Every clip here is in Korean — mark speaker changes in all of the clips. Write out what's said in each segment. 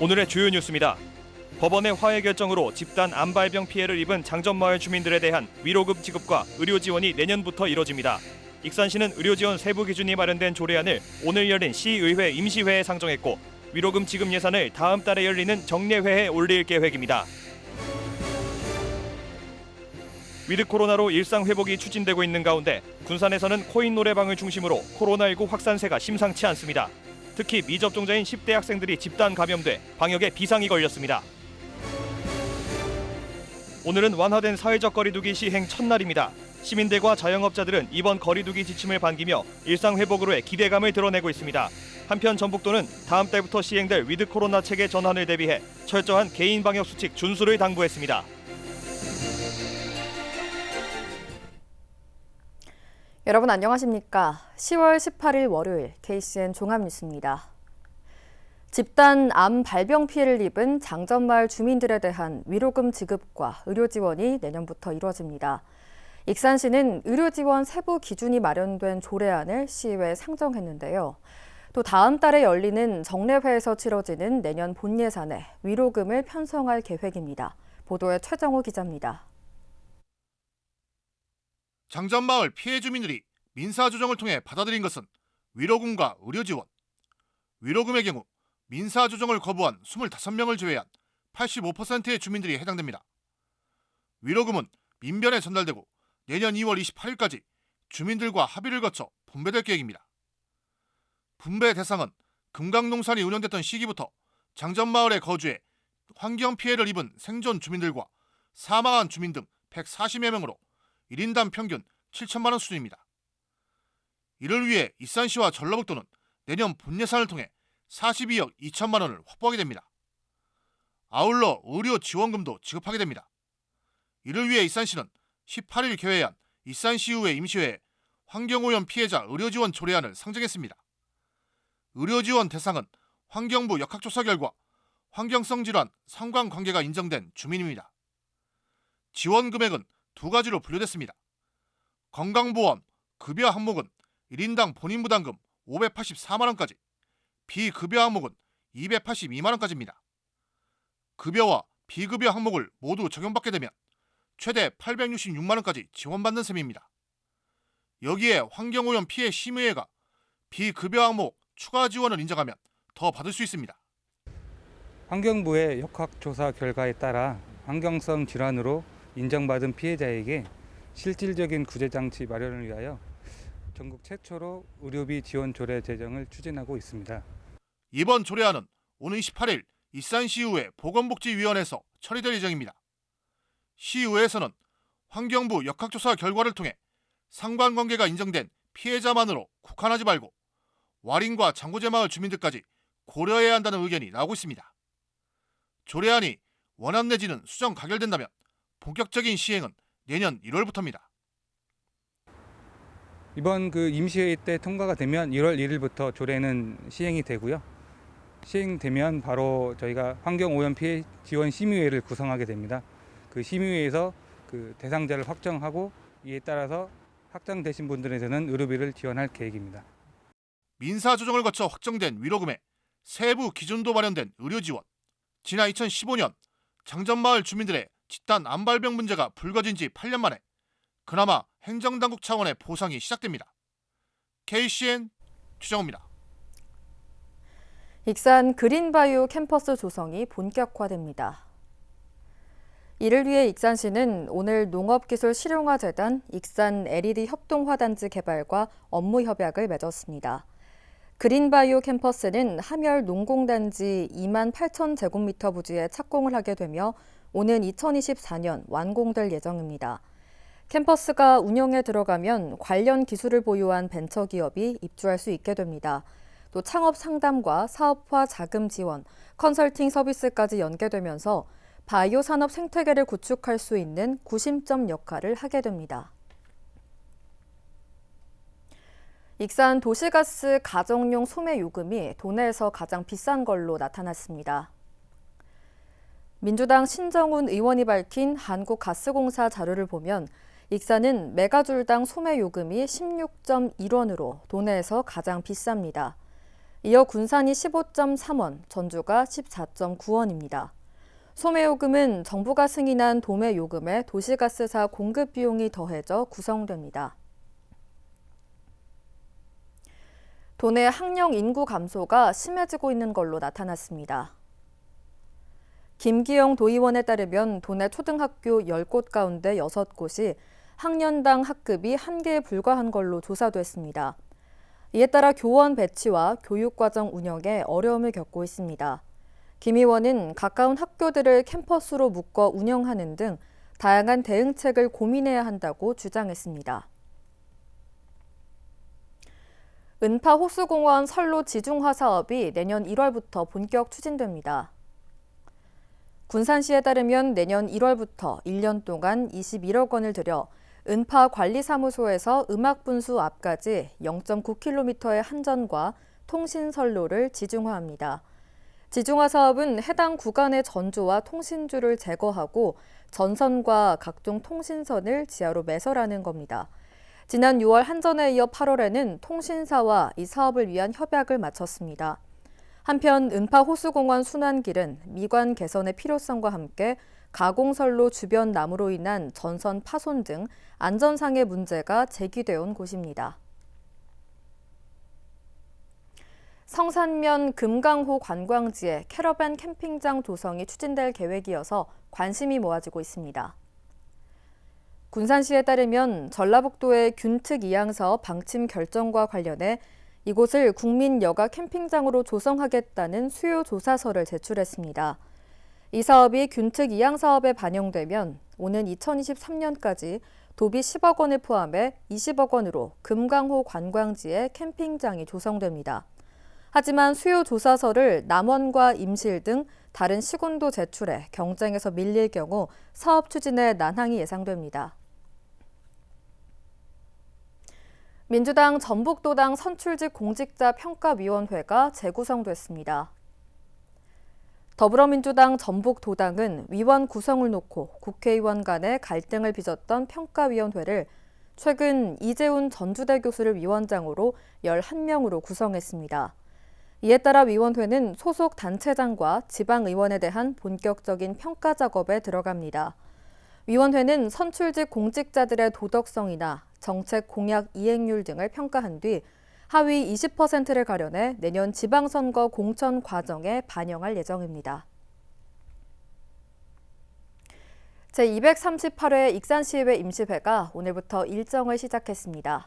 Speaker 1: 오늘의 주요 뉴스입니다. 법원의 화해 결정으로 집단 암발병 피해를 입은 장전마을 주민들에 대한 위로금 지급과 의료 지원이 내년부터 이뤄집니다. 익산시는 의료 지원 세부 기준이 마련된 조례안을 오늘 열린 시의회 임시회에 상정했고 위로금 지급 예산을 다음 달에 열리는 정례회에 올릴 계획입니다. 위드 코로나로 일상 회복이 추진되고 있는 가운데 군산에서는 코인 노래방을 중심으로 코로나19 확산세가 심상치 않습니다. 특히 미접종자인 10대 학생들이 집단 감염돼 방역에 비상이 걸렸습니다. 오늘은 완화된 사회적 거리두기 시행 첫날입니다. 시민들과 자영업자들은 이번 거리두기 지침을 반기며 일상 회복으로의 기대감을 드러내고 있습니다. 한편 전북도는 다음 달부터 시행될 위드 코로나 체계 전환을 대비해 철저한 개인 방역 수칙 준수를 당부했습니다.
Speaker 2: 여러분 안녕하십니까? 10월 18일 월요일 KCN 종합뉴스입니다. 집단 암 발병 피해를 입은 장전마을 주민들에 대한 위로금 지급과 의료 지원이 내년부터 이루어집니다. 익산시는 의료 지원 세부 기준이 마련된 조례안을 시의회에 상정했는데요. 또 다음 달에 열리는 정례회에서 치러지는 내년 본 예산에 위로금을 편성할 계획입니다. 보도에 최정호 기자입니다.
Speaker 3: 장전마을 피해 주민들이 민사조정을 통해 받아들인 것은 위로금과 의료 지원. 위로금의 경우 민사조정을 거부한 25명을 제외한 85%의 주민들이 해당됩니다. 위로금은 민변에 전달되고 내년 2월 28일까지 주민들과 합의를 거쳐 분배될 계획입니다. 분배 대상은 금강농산이 운영됐던 시기부터 장전마을에 거주해 환경 피해를 입은 생존 주민들과 사망한 주민 등 140여 명으로 1인당 평균 7천만 원 수준입니다. 이를 위해 이산시와 전라북도는 내년 본 예산을 통해 42억 2천만 원을 확보하게 됩니다. 아울러 의료 지원금도 지급하게 됩니다. 이를 위해 이산시는 18일 개회한 이산시의회 임시회에 환경오염 피해자 의료지원 조례안을 상정했습니다. 의료지원 대상은 환경부 역학조사 결과 환경성 질환 상관관계가 인정된 주민입니다. 지원 금액은 두 가지로 분류됐습니다. 건강보험 급여 항목은 1인당 본인 부담금 584만 원까지, 비급여 항목은 282만 원까지입니다. 급여와 비급여 항목을 모두 적용받게 되면 최대 866만 원까지 지원받는 셈입니다. 여기에 환경오염 피해 심의회가 비급여 항목 추가 지원을 인정하면 더 받을 수 있습니다.
Speaker 4: 환경부의 역학조사 결과에 따라 환경성 질환으로 인정받은 피해자에게 실질적인 구제장치 마련을 위하여 전국 최초로 의료비 지원 조례 제정을 추진하고 있습니다.
Speaker 3: 이번 조례안은 오는 28일 이산시의회 보건복지위원회에서 처리될 예정입니다. 시의회에서는 환경부 역학조사 결과를 통해 상관관계가 인정된 피해자만으로 국한하지 말고 와린과 장고제 마을 주민들까지 고려해야 한다는 의견이 나오고 있습니다. 조례안이 원안 내지는 수정 가결된다면 본격적인 시행은 내년 1월부터입니다.
Speaker 4: 이번 그 임시회의 때 통과가 되면 1월 1일부터 조례는 시행이 되고요. 시행되면 바로 저희가 환경오염 피해 지원 심의회를 구성하게 됩니다. 그 심의회에서 그 대상자를 확정하고 이에 따라서 확정되신 분들에게는 의료비를 지원할 계획입니다.
Speaker 3: 민사 조정을 거쳐 확정된 위로금에 세부 기준도 마련된 의료 지원. 지난 2015년 장전마을 주민들의 집단 암발병 문제가 불거진 지 8년 만에 그나마 행정당국 차원의 보상이 시작됩니다. KCN 추정호입니다.
Speaker 2: 익산 그린바이오 캠퍼스 조성이 본격화됩니다. 이를 위해 익산시는 오늘 농업기술 실용화 재단 익산 LED 협동화단지 개발과 업무 협약을 맺었습니다. 그린바이오 캠퍼스는 함열 농공단지 2만 8천 제곱미터 부지에 착공을 하게 되며 오는 2024년 완공될 예정입니다. 캠퍼스가 운영에 들어가면 관련 기술을 보유한 벤처 기업이 입주할 수 있게 됩니다. 또 창업 상담과 사업화 자금 지원, 컨설팅 서비스까지 연계되면서 바이오 산업 생태계를 구축할 수 있는 구심점 역할을 하게 됩니다. 익산 도시가스 가정용 소매 요금이 도내에서 가장 비싼 걸로 나타났습니다. 민주당 신정훈 의원이 밝힌 한국가스공사 자료를 보면 익산은 메가줄당 소매 요금이 16.1원으로 도내에서 가장 비쌉니다. 이어 군산이 15.3원, 전주가 14.9원입니다. 소매요금은 정부가 승인한 도매요금에 도시가스사 공급 비용이 더해져 구성됩니다. 도내 학령 인구 감소가 심해지고 있는 걸로 나타났습니다. 김기영 도의원에 따르면 도내 초등학교 10곳 가운데 6곳이 학년당 학급이 한개에 불과한 걸로 조사됐습니다. 이에 따라 교원 배치와 교육과정 운영에 어려움을 겪고 있습니다. 김 의원은 가까운 학교들을 캠퍼스로 묶어 운영하는 등 다양한 대응책을 고민해야 한다고 주장했습니다. 은파 호수공원 선로 지중화 사업이 내년 1월부터 본격 추진됩니다. 군산시에 따르면 내년 1월부터 1년 동안 21억 원을 들여 은파 관리사무소에서 음악분수 앞까지 0.9km의 한전과 통신선로를 지중화합니다. 지중화 사업은 해당 구간의 전조와 통신줄을 제거하고 전선과 각종 통신선을 지하로 매설하는 겁니다. 지난 6월 한전에 이어 8월에는 통신사와 이 사업을 위한 협약을 마쳤습니다. 한편 은파 호수공원 순환길은 미관 개선의 필요성과 함께 가공선로 주변 나무로 인한 전선 파손 등 안전상의 문제가 제기돼 온 곳입니다. 성산면 금강호 관광지에 캐러밴 캠핑장 조성이 추진될 계획이어서 관심이 모아지고 있습니다. 군산시에 따르면 전라북도의 균특 이양사업 방침 결정과 관련해 이곳을 국민 여가 캠핑장으로 조성하겠다는 수요 조사서를 제출했습니다. 이 사업이 균특 이양 사업에 반영되면 오는 2023년까지 도비 10억 원을 포함해 20억 원으로 금강호 관광지에 캠핑장이 조성됩니다. 하지만 수요 조사서를 남원과 임실 등 다른 시군도 제출해 경쟁에서 밀릴 경우 사업 추진에 난항이 예상됩니다. 민주당 전북도당 선출직 공직자 평가위원회가 재구성됐습니다. 더불어민주당 전북도당은 위원 구성을 놓고 국회의원 간의 갈등을 빚었던 평가위원회를 최근 이재훈 전주대 교수를 위원장으로 11명으로 구성했습니다. 이에 따라 위원회는 소속 단체장과 지방의원에 대한 본격적인 평가 작업에 들어갑니다. 위원회는 선출직 공직자들의 도덕성이나 정책 공약 이행률 등을 평가한 뒤 하위 20%를 가려내 내년 지방선거 공천 과정에 반영할 예정입니다. 제238회 익산시의회 임시회가 오늘부터 일정을 시작했습니다.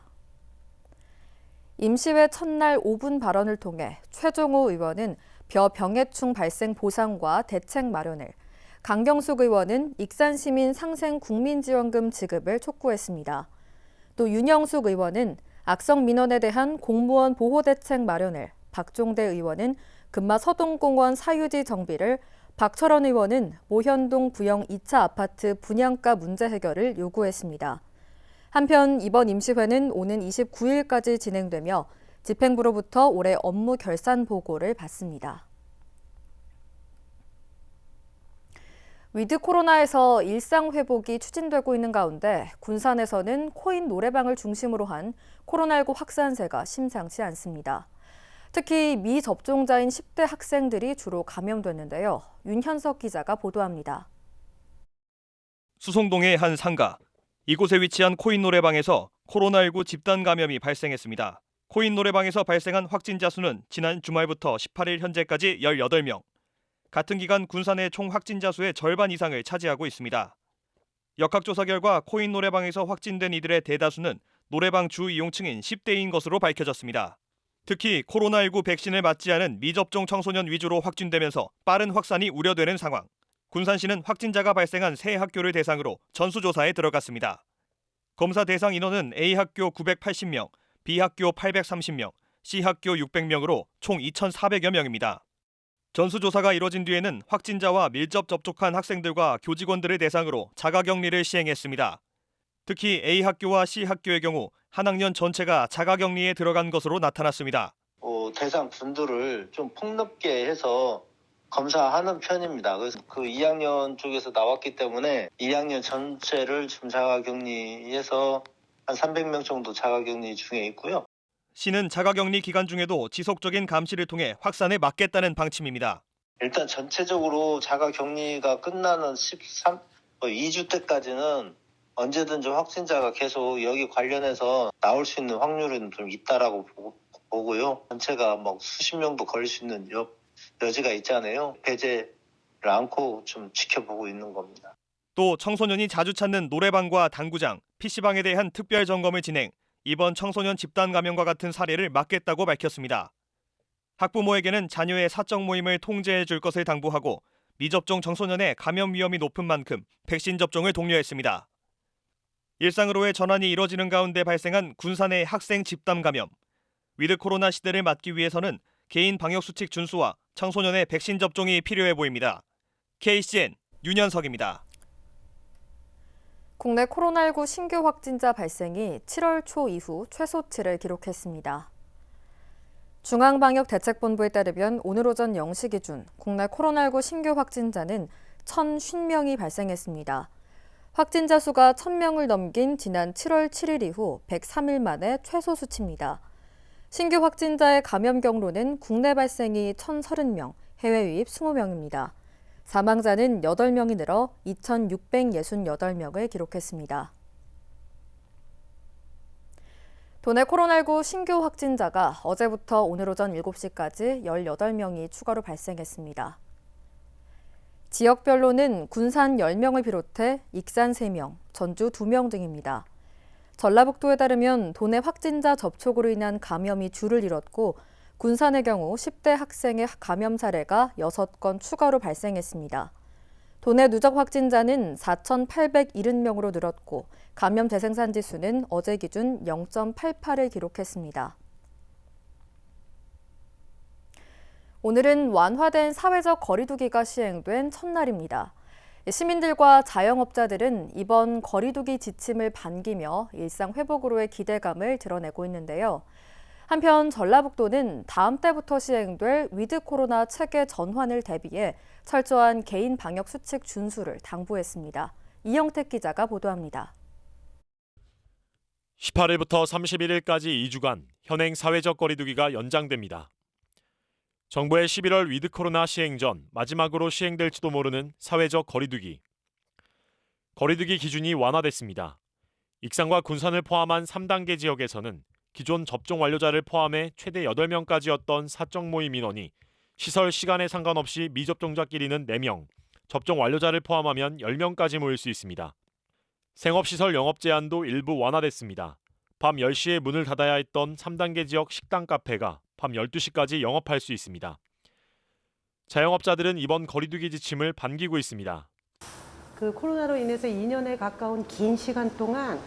Speaker 2: 임시회 첫날 5분 발언을 통해 최종호 의원은 벼병해충 발생 보상과 대책 마련을, 강경숙 의원은 익산시민 상생 국민지원금 지급을 촉구했습니다. 또 윤영숙 의원은 악성 민원에 대한 공무원 보호 대책 마련을, 박종대 의원은 금마 서동공원 사유지 정비를, 박철원 의원은 모현동 부영 2차 아파트 분양가 문제 해결을 요구했습니다. 한편 이번 임시회는 오는 29일까지 진행되며 집행부로부터 올해 업무 결산 보고를 받습니다. 위드 코로나에서 일상 회복이 추진되고 있는 가운데 군산에서는 코인 노래방을 중심으로 한 코로나19 확산세가 심상치 않습니다. 특히 미접종자인 10대 학생들이 주로 감염됐는데요. 윤현석 기자가 보도합니다.
Speaker 1: 수송동의 한 상가. 이곳에 위치한 코인 노래방에서 코로나19 집단 감염이 발생했습니다. 코인 노래방에서 발생한 확진자 수는 지난 주말부터 18일 현재까지 18명. 같은 기간 군산의 총 확진자 수의 절반 이상을 차지하고 있습니다. 역학조사 결과 코인 노래방에서 확진된 이들의 대다수는 노래방 주 이용층인 10대인 것으로 밝혀졌습니다. 특히 코로나19 백신을 맞지 않은 미접종 청소년 위주로 확진되면서 빠른 확산이 우려되는 상황. 군산시는 확진자가 발생한 세 학교를 대상으로 전수조사에 들어갔습니다. 검사 대상 인원은 A학교 980명, B학교 830명, C학교 600명으로 총 2,400여 명입니다. 전수조사가 이뤄진 뒤에는 확진자와 밀접 접촉한 학생들과 교직원들을 대상으로 자가격리를 시행했습니다. 특히 A학교와 C학교의 경우 한 학년 전체가 자가격리에 들어간 것으로 나타났습니다.
Speaker 5: 어, 대상 분들을 좀 폭넓게 해서 검사하는 편입니다. 그래서 그 2학년 쪽에서 나왔기 때문에 2학년 전체를 지금 자가격리해서 한 300명 정도 자가격리 중에 있고요.
Speaker 1: 시는 자가격리 기간 중에도 지속적인 감시를 통해 확산에 막겠다는 방침입니다.
Speaker 5: 일단 전체적으로 자가 격리가 끝나는 13, 뭐 2주 때까지는 언제든지 확진자가 계속 여기 관련해서 나올 수 있는 확률은 좀 있다라고 보고, 보고요. 전체가 뭐 수십 명도 걸릴 수 있는 여, 여지가 있잖아요. 배제를 않고 좀 지켜보고 있는 겁니다.
Speaker 1: 또 청소년이 자주 찾는 노래방과 당구장, PC방에 대한 특별 점검을 진행, 이번 청소년 집단 감염과 같은 사례를 막겠다고 밝혔습니다. 학부모에게는 자녀의 사적 모임을 통제해 줄 것을 당부하고 미접종 청소년의 감염 위험이 높은 만큼 백신 접종을 독려했습니다. 일상으로의 전환이 이뤄지는 가운데 발생한 군산의 학생 집단 감염. 위드 코로나 시대를 맞기 위해서는 개인 방역 수칙 준수와 청소년의 백신 접종이 필요해 보입니다. KCN 윤현석입니다.
Speaker 2: 국내 코로나19 신규 확진자 발생이 7월 초 이후 최소치를 기록했습니다. 중앙방역대책본부에 따르면 오늘 오전 0시 기준 국내 코로나19 신규 확진자는 1,050명이 발생했습니다. 확진자 수가 1,000명을 넘긴 지난 7월 7일 이후 103일 만에 최소 수치입니다. 신규 확진자의 감염 경로는 국내 발생이 1,030명, 해외 유입 20명입니다. 사망자는 8명이 늘어 2,668명을 기록했습니다. 도내 코로나19 신규 확진자가 어제부터 오늘 오전 7시까지 18명이 추가로 발생했습니다. 지역별로는 군산 10명을 비롯해 익산 3명, 전주 2명 등입니다. 전라북도에 따르면 도내 확진자 접촉으로 인한 감염이 줄을 이뤘고 군산의 경우 10대 학생의 감염 사례가 6건 추가로 발생했습니다. 도내 누적 확진자는 4,870명으로 늘었고 감염 재생산 지수는 어제 기준 0.88을 기록했습니다. 오늘은 완화된 사회적 거리두기가 시행된 첫날입니다. 시민들과 자영업자들은 이번 거리두기 지침을 반기며 일상 회복으로의 기대감을 드러내고 있는데요. 한편 전라북도는 다음 달부터 시행될 위드 코로나 체계 전환을 대비해 철저한 개인 방역 수칙 준수를 당부했습니다. 이영택 기자가 보도합니다.
Speaker 6: 18일부터 31일까지 2주간 현행 사회적 거리두기가 연장됩니다. 정부의 11월 위드 코로나 시행 전 마지막으로 시행될지도 모르는 사회적 거리두기. 거리두기 기준이 완화됐습니다. 익산과 군산을 포함한 3단계 지역에서는 기존 접종 완료자를 포함해 최대 8명까지였던 사적 모임 인원이 시설 시간에 상관없이 미접종자끼리는 4명, 접종 완료자를 포함하면 10명까지 모일 수 있습니다. 생업시설 영업 제한도 일부 완화됐습니다. 밤 10시에 문을 닫아야 했던 3단계 지역 식당 카페가 밤 12시까지 영업할 수 있습니다. 자영업자들은 이번 거리두기 지침을 반기고 있습니다.
Speaker 7: 그 코로나로 인해서 2년에 가까운 긴 시간 동안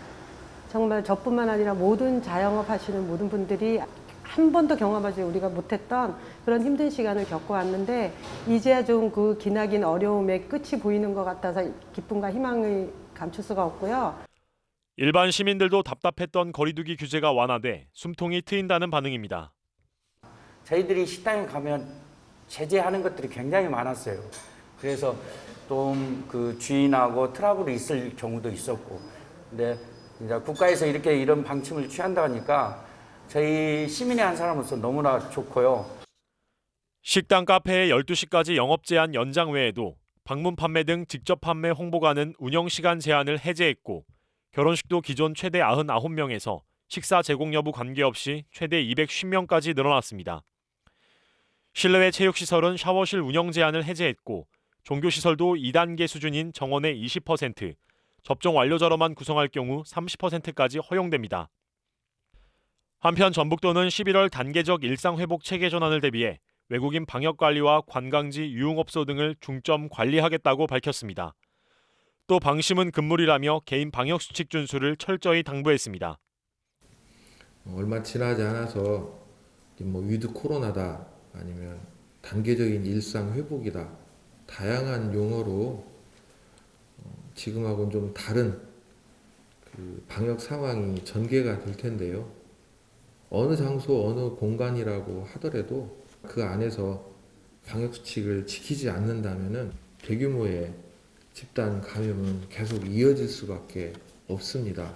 Speaker 7: 정말 저뿐만 아니라 모든 자영업 하시는 모든 분들이 한 번도 경험하지 우리가 못했던 그런 힘든 시간을 겪어왔는데 이제야 좀 그 기나긴 어려움의 끝이 보이는 것 같아서 기쁨과 희망을 감출 수가 없고요.
Speaker 6: 일반 시민들도 답답했던 거리두기 규제가 완화돼 숨통이 트인다는 반응입니다.
Speaker 8: 저희들이 식당에 가면 제재하는 것들이 굉장히 많았어요. 그래서 좀 그 주인하고 트러블이 있을 경우도 있었고, 근데 국가에서 이렇게 이런 방침을 취한다 하니까 저희 시민의 한 사람으로서 너무나 좋고요.
Speaker 6: 식당 카페의 12시까지 영업 제한 연장 외에도 방문 판매 등 직접 판매 홍보가는 운영 시간 제한을 해제했고 결혼식도 기존 최대 99명에서 식사 제공 여부 관계없이 최대 210명까지 늘어났습니다. 실내외 체육시설은 샤워실 운영 제한을 해제했고 종교시설도 2단계 수준인 정원의 20%, 접종 완료자로만 구성할 경우 30%까지 허용됩니다. 한편 전북도는 11월 단계적 일상 회복 체계 전환을 대비해 외국인 방역 관리와 관광지 유흥업소 등을 중점 관리하겠다고 밝혔습니다. 또 방심은 금물이라며 개인 방역 수칙 준수를 철저히 당부했습니다.
Speaker 9: 얼마 지나지 않아서 뭐 위드 코로나다 아니면 단계적인 일상 회복이다 다양한 용어로 어, 지금하고는 좀 다른 그 방역 상황이 전개가 될 텐데요. 어느 장소 어느 공간이라고 하더라도 그 안에서 방역 수칙을 지키지 않는다면은 대규모의 집단 감염은 계속 이어질 수밖에 없습니다.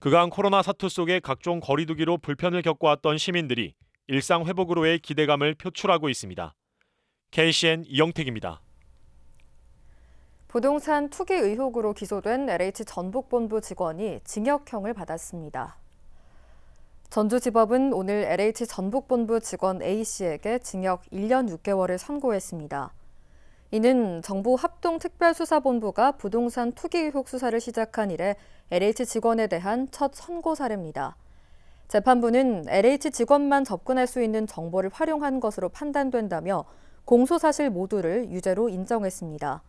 Speaker 6: 그간 코로나 사투 속에 각종 거리두기로 불편을 겪어왔던 시민들이 일상 회복으로의 기대감을 표출하고 있습니다. KCN 이영택입니다.
Speaker 2: 부동산 투기 의혹으로 기소된 LH 전북본부 직원이 징역형을 받았습니다. 전주지법은 오늘 LH 전북본부 직원 A씨에게 징역 1년 6개월을 선고했습니다. 이는 정부 합동특별수사본부가 부동산 투기 의혹 수사를 시작한 이래 LH 직원에 대한 첫 선고 사례입니다. 재판부는 LH 직원만 접근할 수 있는 정보를 활용한 것으로 판단된다며 공소사실 모두를 유죄로 인정했습니다.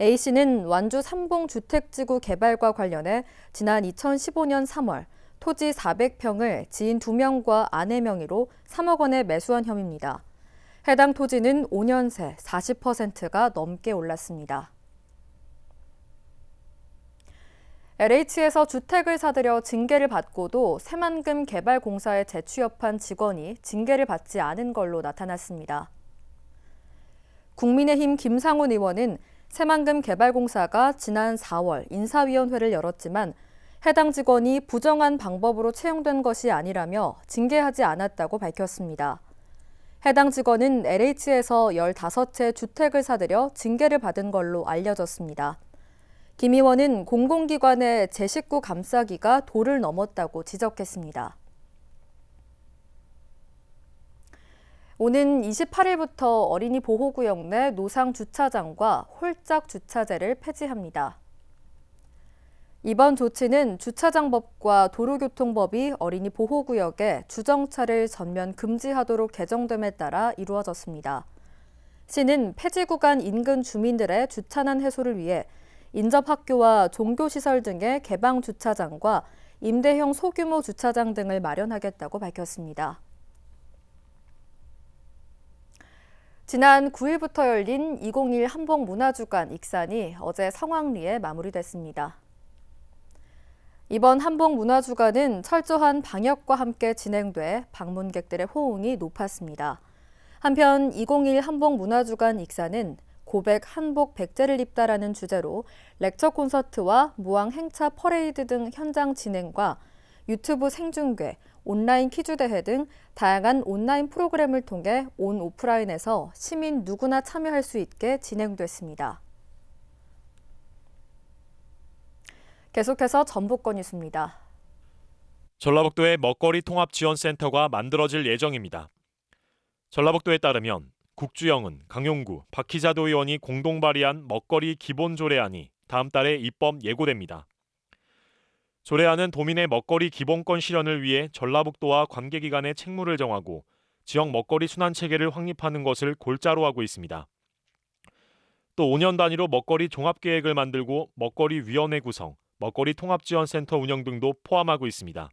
Speaker 2: A씨는 완주 삼봉주택지구 개발과 관련해 지난 2015년 3월 토지 400평을 지인 2명과 아내 명의로 3억 원에 매수한 혐의입니다. 해당 토지는 5년 새 40%가 넘게 올랐습니다. LH에서 주택을 사들여 징계를 받고도 새만금 개발공사에 재취업한 직원이 징계를 받지 않은 걸로 나타났습니다. 국민의힘 김상훈 의원은 새만금 개발공사가 지난 4월 인사위원회를 열었지만 해당 직원이 부정한 방법으로 채용된 것이 아니라며 징계하지 않았다고 밝혔습니다. 해당 직원은 LH에서 15채 주택을 사들여 징계를 받은 걸로 알려졌습니다. 김 의원은 공공기관의 제 식구 감싸기가 도를 넘었다고 지적했습니다. 오는 28일부터 어린이 보호구역 내 노상 주차장과 홀짝 주차제를 폐지합니다. 이번 조치는 주차장법과 도로교통법이 어린이 보호구역에 주정차를 전면 금지하도록 개정됨에 따라 이루어졌습니다. 시는 폐지 구간 인근 주민들의 주차난 해소를 위해 인접학교와 종교시설 등의 개방 주차장과 임대형 소규모 주차장 등을 마련하겠다고 밝혔습니다. 지난 9일부터 열린 2021 한복문화주간 익산이 어제 성황리에 마무리됐습니다. 이번 한복문화주간은 철저한 방역과 함께 진행돼 방문객들의 호응이 높았습니다. 한편 2021 한복문화주간 익산은 고백 한복 백제를 입다라는 주제로 렉처 콘서트와 무왕 행차 퍼레이드 등 현장 진행과 유튜브 생중계, 온라인 퀴즈 대회 등 다양한 온라인 프로그램을 통해 온 오프라인에서 시민 누구나 참여할 수 있게 진행됐습니다. 계속해서 전북권 뉴스입니다.
Speaker 6: 전라북도의 먹거리 통합 지원센터가 만들어질 예정입니다. 전라북도에 따르면 국주영은, 강용구, 박희자도 의원이 공동 발의한 먹거리 기본 조례안이 다음 달에 입법 예고됩니다. 조례안은 도민의 먹거리 기본권 실현을 위해 전라북도와 관계기관의 책무를 정하고 지역 먹거리 순환 체계를 확립하는 것을 골자로 하고 있습니다. 또 5년 단위로 먹거리 종합 계획을 만들고 먹거리 위원회 구성, 먹거리 통합 지원 센터 운영 등도 포함하고 있습니다.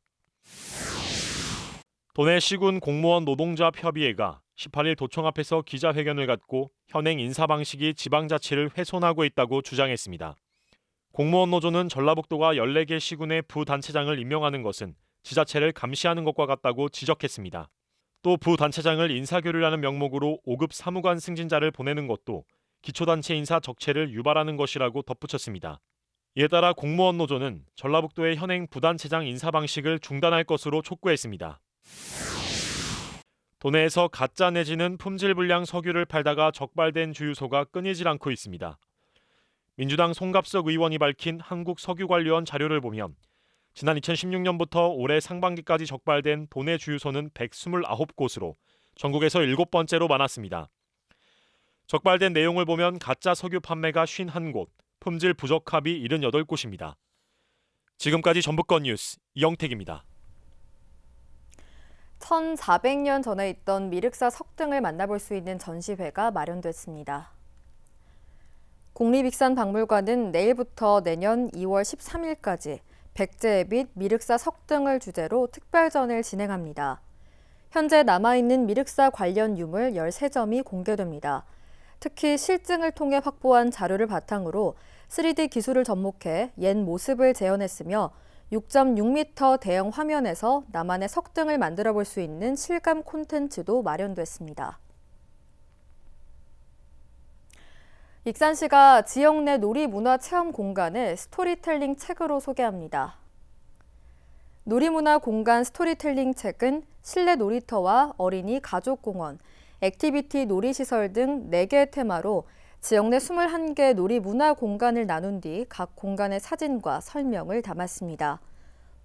Speaker 6: 도내 시군 공무원 노동조합 협의회가 18일 도청 앞에서 기자회견을 갖고 현행 인사 방식이 지방자치를 훼손하고 있다고 주장했습니다. 공무원 노조는 전라북도가 14개 시군의 부단체장을 임명하는 것은 지자체를 감시하는 것과 같다고 지적했습니다. 또 부단체장을 인사교류라는 명목으로 5급 사무관 승진자를 보내는 것도 기초단체 인사 적체를 유발하는 것이라고 덧붙였습니다. 이에 따라 공무원 노조는 전라북도의 현행 부단체장 인사 방식을 중단할 것으로 촉구했습니다. 도내에서 가짜 내지는 품질 불량 석유를 팔다가 적발된 주유소가 끊이질 않고 있습니다. 민주당 송갑석 의원이 밝힌 한국석유관리원 자료를 보면 지난 2016년부터 올해 상반기까지 적발된 도내 주유소는 129곳으로 전국에서 7번째로 많았습니다. 적발된 내용을 보면 가짜 석유 판매가 51곳, 품질 부적합이 78곳입니다. 지금까지 전북권 뉴스 이영택입니다.
Speaker 2: 1400년 전에 있던 미륵사 석등을 만나볼 수 있는 전시회가 마련됐습니다. 국립익산박물관은 내일부터 내년 2월 13일까지 백제 및 미륵사 석 등을 주제로 특별전을 진행합니다. 현재 남아있는 미륵사 관련 유물 13점이 공개됩니다. 특히 실증을 통해 확보한 자료를 바탕으로 3D 기술을 접목해 옛 모습을 재현했으며 6.6m 대형 화면에서 나만의 석등을 만들어 볼 수 있는 실감 콘텐츠도 마련됐습니다. 익산시가 지역 내 놀이 문화 체험 공간을 스토리텔링 책으로 소개합니다. 놀이문화 공간 스토리텔링 책은 실내 놀이터와 어린이 가족공원, 액티비티 놀이시설 등 4개의 테마로 지역 내 21개 놀이문화 공간을 나눈 뒤 각 공간의 사진과 설명을 담았습니다.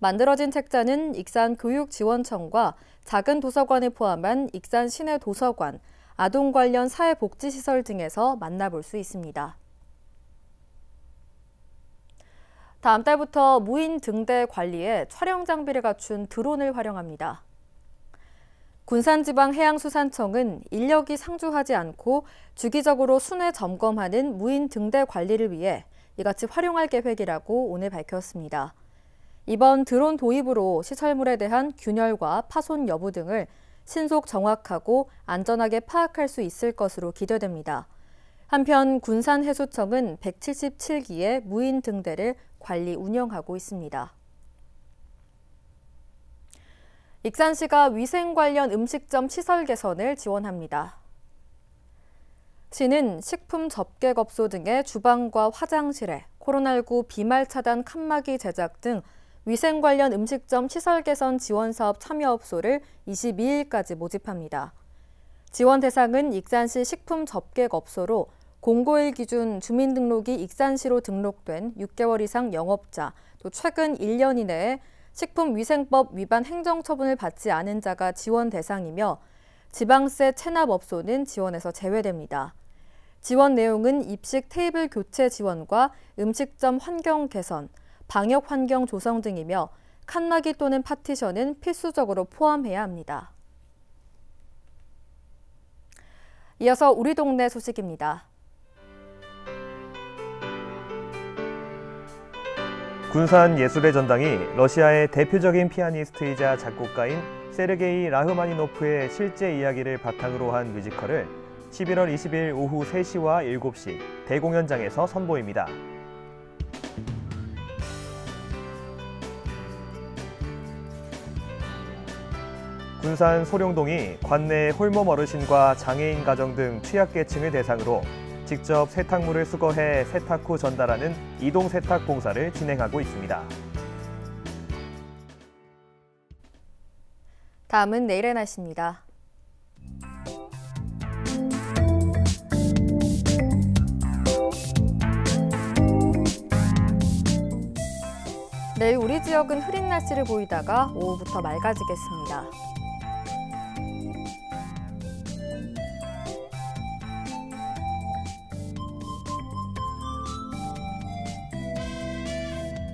Speaker 2: 만들어진 책자는 익산 교육지원청과 작은 도서관을 포함한 익산 시내 도서관, 아동 관련 사회복지시설 등에서 만나볼 수 있습니다. 다음 달부터 무인 등대 관리에 촬영 장비를 갖춘 드론을 활용합니다. 군산지방해양수산청은 인력이 상주하지 않고 주기적으로 순회 점검하는 무인 등대 관리를 위해 이같이 활용할 계획이라고 오늘 밝혔습니다. 이번 드론 도입으로 시설물에 대한 균열과 파손 여부 등을 신속 정확하고 안전하게 파악할 수 있을 것으로 기대됩니다. 한편 군산 해수청은 177기의 무인 등대를 관리 운영하고 있습니다. 익산시가 위생 관련 음식점 시설 개선을 지원합니다. 시는 식품 접객업소 등의 주방과 화장실에 코로나19 비말 차단 칸막이 제작 등 위생 관련 음식점 시설 개선 지원 사업 참여업소를 22일까지 모집합니다. 지원 대상은 익산시 식품 접객업소로 공고일 기준 주민등록이 익산시로 등록된 6개월 이상 영업자, 또 최근 1년 이내에 식품위생법 위반 행정처분을 받지 않은 자가 지원 대상이며 지방세 체납업소는 지원에서 제외됩니다. 지원 내용은 입식 테이블 교체 지원과 음식점 환경 개선, 방역 환경 조성 등이며 칸막이 또는 파티션은 필수적으로 포함해야 합니다. 이어서 우리 동네 소식입니다.
Speaker 1: 군산 예술의 전당이 러시아의 대표적인 피아니스트이자 작곡가인 세르게이 라흐마니노프의 실제 이야기를 바탕으로 한 뮤지컬을 11월 20일 오후 3시와 7시 대공연장에서 선보입니다. 군산 소룡동이 관내 홀몸 어르신과 장애인 가정 등 취약계층을 대상으로 직접 세탁물을 수거해 세탁 후 전달하는 이동 세탁 공사를 진행하고 있습니다.
Speaker 2: 다음은 내일의 날씨입니다. 내일 우리 지역은 흐린 날씨를 보이다가 오후부터 맑아지겠습니다.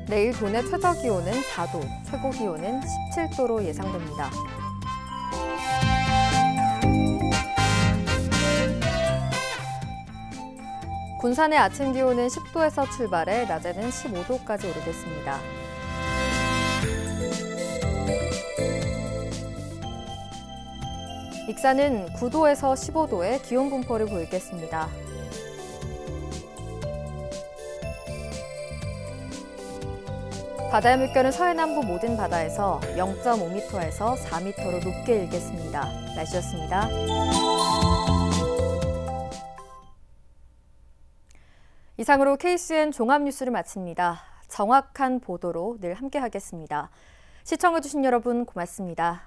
Speaker 2: 내일 도내 최저 기온은 4도, 최고 기온은 17도로 예상됩니다. 군산의 아침 기온은 10도에서 출발해 낮에는 15도까지 오르겠습니다. 익산은 9도에서 15도의 기온 분포를 보이겠습니다. 바다의 물결은 서해남부 모든 바다에서 0.5m에서 4m로 높게 일겠습니다. 날씨였습니다. 이상으로 KCN 종합뉴스를 마칩니다. 정확한 보도로 늘 함께하겠습니다. 시청해주신 여러분 고맙습니다.